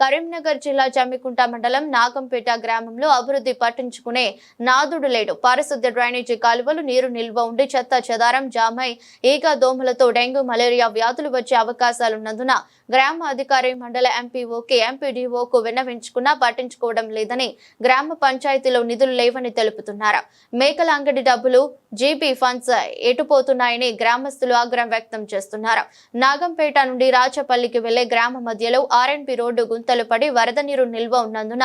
కరీంనగర్ జిల్లా జమ్మికుంట మండలం నాగంపేట గ్రామంలో అభివృద్ధి పట్టించుకునే నాదుడు లేడు. పారిశుద్ధ్య డ్రైనేజీ కాలువలు నీరు నిల్వ ఉండి చెత్త చెదారం జామై ఈగ దోమలతో డెంగ్యూ మలేరియా వ్యాధులు వచ్చే అవకాశాలున్నందున గ్రామ అధికారి మండల ఎంపీఓకి ఎంపీడీఓకు విన్నవించుకున్నా పట్టించుకోవడం లేదని గ్రామ పంచాయతీలో నిధులు లేవని తెలుపుతున్నారు. మేకల అంగడి డబ్బులు జీబీ ఫండ్స్ ఎటుపోతున్నాయని గ్రామస్తులు ఆగ్రహం వ్యక్తం చేస్తున్నారు. నాగంపేట నుండి రాచపల్లికి వెళ్ళే గ్రామ మధ్యలో ఆర్ఎన్పి రోడ్డు గుంతలు పడి వరద నీరు నిల్వ ఉన్నందున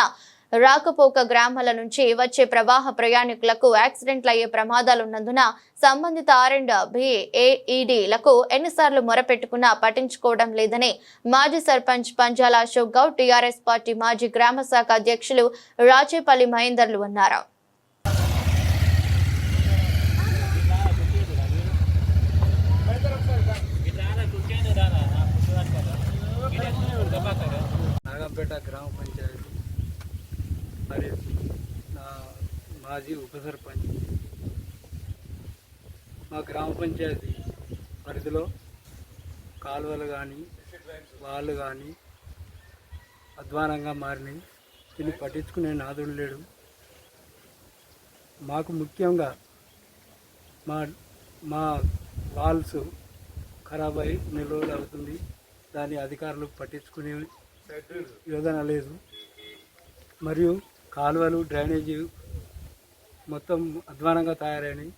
రాకపోక గ్రామాల నుంచి వచ్చే ప్రవాహ ప్రయాణికులకు యాక్సిడెంట్లు అయ్యే ప్రమాదాలున్నందున సంబంధిత ఆర్ అండ్ బిఏఈడీలకు ఎన్నిసార్లు మొరపెట్టుకున్నా పట్టించుకోవడం లేదని మాజీ సర్పంచ్ పంజాల అశోక్ గౌడ్ టీఆర్ఎస్ పార్టీ మాజీ గ్రామ శాఖ అధ్యక్షులు రాచేపల్లి మహేందర్లు అన్నారు. నాగంపేట గ్రామ పంచాయతీ మరియు నా మాజీ ఉప సర్పంచ్ మా గ్రామ పంచాయతీ పరిధిలో కాలువలు కానీ వాళ్ళు కానీ అధ్వానంగా మారినాయి దీన్ని పట్టించుకునే నాదుడు లేడు. మాకు ముఖ్యంగా మా మా వాల్స్ ఖరాబ్ అయి నిల్వలు అవుతుంది. దాన్ని అధికారులు పట్టించుకునే యోజన లేదు. మరియు కాలువలు డ్రైనేజీ మొత్తం అధ్వానంగా తయారైనాయి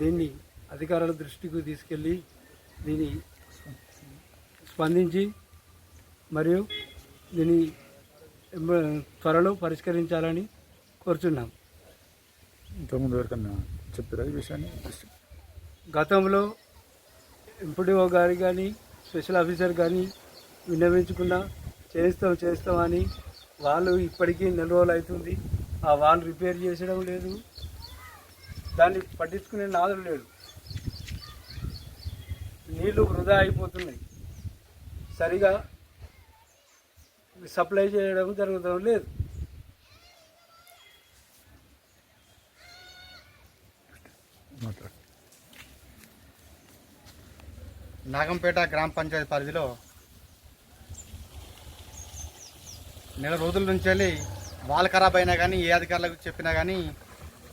దీన్ని అధికారుల దృష్టికి తీసుకెళ్ళి దీన్ని స్పందించి మరియు దీన్ని త్వరలో పరిష్కరించాలని కోరుచున్నాం. ఇంతకుముందు ఎవరికన్నా చెప్పారా ఈ విషయాన్ని? గతంలో ఎంపీడీఓ గారి కానీ స్పెషల్ ఆఫీసర్ కానీ విన్నవించుకున్నా చేస్తాం చేస్తామని వాళ్ళు ఇప్పటికీ నెల రోజులు అవుతుంది. ఆ వాళ్ళు రిపేర్ చేసడం లేదు. దాన్ని పట్టించుకునే నాదులు లేడు. నీళ్ళు వృధా అయిపోతున్నాయి. సరిగా సప్లై చేయడం జరగడం లేదు. నాగంపేట గ్రామ పంచాయతీ పరిధిలో నెల రోజుల నుంచి వెళ్ళి వాళ్ళు ఖరాబ్ అయినా కానీ ఏ అధికారులకు చెప్పినా కానీ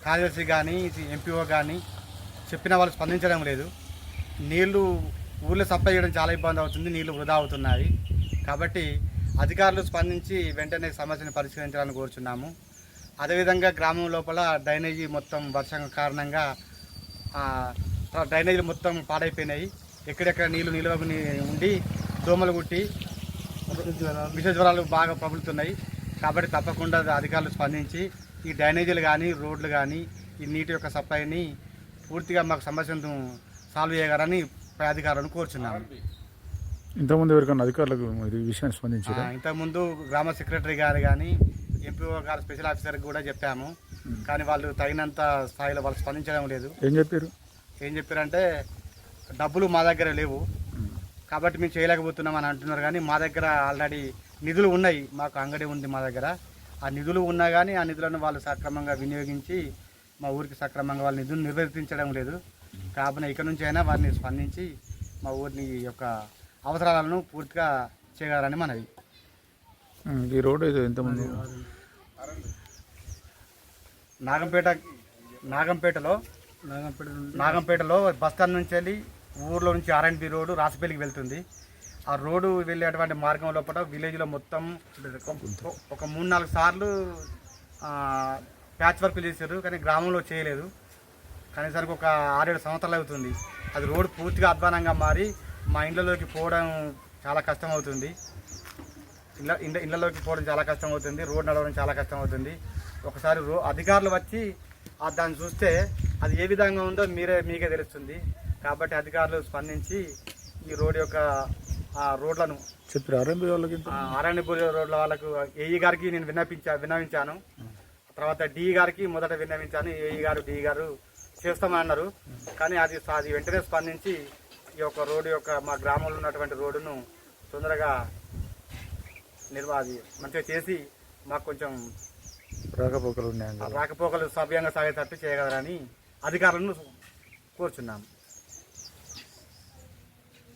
కార్యదర్శి కానీ ఎంపీఓ కానీ చెప్పినా వాళ్ళు స్పందించడం లేదు. నీళ్ళు ఊళ్ళో సప్లై చేయడం చాలా ఇబ్బంది అవుతుంది నీళ్ళు వృధా అవుతున్నాయి. కాబట్టి అధికారులు స్పందించి వెంటనే సమస్యను పరిష్కరించాలని కోరుచున్నాము. అదేవిధంగా గ్రామం లోపల డ్రైనేజీ మొత్తం వర్షం కారణంగా డ్రైనేజీలు మొత్తం పాడైపోయినాయి. ఎక్కడెక్కడ నీళ్ళు నిల్వ ఉండి దోమలు కుట్టి విష జ్వరాలు బాగా ప్రబలుతున్నాయి. కాబట్టి తప్పకుండా అధికారులు స్పందించి ఈ డ్రైనేజీలు కానీ రోడ్లు కానీ ఈ నీటి యొక్క సప్లైని పూర్తిగా మాకు సమస్యను సాల్వ్ చేయగలని అధికారులను కోరుచున్నాము. ఇంతకుముందు ఎవరికన్నా అధికారులకు ఈ విషయాన్ని ఆ, స్పందించారా ఇంతకుముందు గ్రామ సెక్రటరీ గారు కానీ ఎంపీఓ గారు స్పెషల్ ఆఫీసర్కి కూడా చెప్పాము. కానీ వాళ్ళు తగినంత స్థాయిలో వాళ్ళు స్పందించడం లేదు. ఏం చెప్పారు? ఏం చెప్పారంటే డబ్బులు మా దగ్గర లేవు. కాబట్టి మేము చేయలేకపోతున్నాం అని అంటున్నారు కానీ మా దగ్గర ఆల్రెడీ నిధులు ఉన్నాయి. మాకు అంగడి ఉంది మా దగ్గర. ఆ నిధులు ఉన్నా కానీ ఆ నిధులను వాళ్ళు సక్రమంగా వినియోగించి మా ఊరికి సక్రమంగా వాళ్ళ నిధులు నిర్వర్తించడం లేదు. కాబట్టి ఇక నుంచి అయినా వారిని స్పందించి మా ఊరిని యొక్క అవసరాలను పూర్తిగా చేయగలరని మనవి. ఈ రోడ్డు ఏదో ఇంతకుముందు నాగంపేట నాగంపేటలో నాగంపేట నాగంపేటలో బస్ స్టాండ్ నుంచి వెళ్ళి ఊర్లో నుంచి ఆర్ఎన్బి రోడ్డు రాసిపల్లికి వెళ్తుంది. ఆ రోడ్డు వెళ్ళేటువంటి మార్గం లోపల విలేజ్లో మొత్తం ఒక మూడు నాలుగు సార్లు ప్యాచ్ వర్క్ చేశారు కానీ గ్రామంలో చేయలేదు. కనీసానికి ఒక ఆరేడు సంవత్సరాలు అవుతుంది. అది రోడ్డు పూర్తిగా అధ్వానంగా మారి మా ఇండ్లలోకి పోవడం చాలా కష్టం అవుతుంది ఇళ్ళ ఇండ్ల ఇళ్ళలోకి పోవడం చాలా కష్టం అవుతుంది రోడ్ నడవడం చాలా కష్టం అవుతుంది ఒకసారి రో అధికారులు వచ్చి దాన్ని చూస్తే అది ఏ విధంగా ఉందో మీరే మీకే తెలుస్తుంది. కాబట్టి అధికారులు స్పందించి ఈ రోడ్ యొక్క ఆ రోడ్లను చెప్పారు వాళ్ళకి ఆరణ్యపూరి రోడ్ల వాళ్ళకు ఏఈ గారికి నేను విన్నపించా విన్నవించాను. తర్వాత డి గారికి మొదట విన్నవించాను ఏఈ గారు డి గారు చేస్తామని అన్నారు. కానీ అది అది వెంటనే స్పందించి ఈ యొక్క రోడ్డు యొక్క మా గ్రామంలో ఉన్నటువంటి రోడ్డును తొందరగా నిర్వా అది మంచిగా చేసి మాకు కొంచెం రాకపోకలు ఉన్నాయి రాకపోకలు సవ్యంగా సాగేటట్టు చేయగలరని అధికారులను కోరుచున్నాము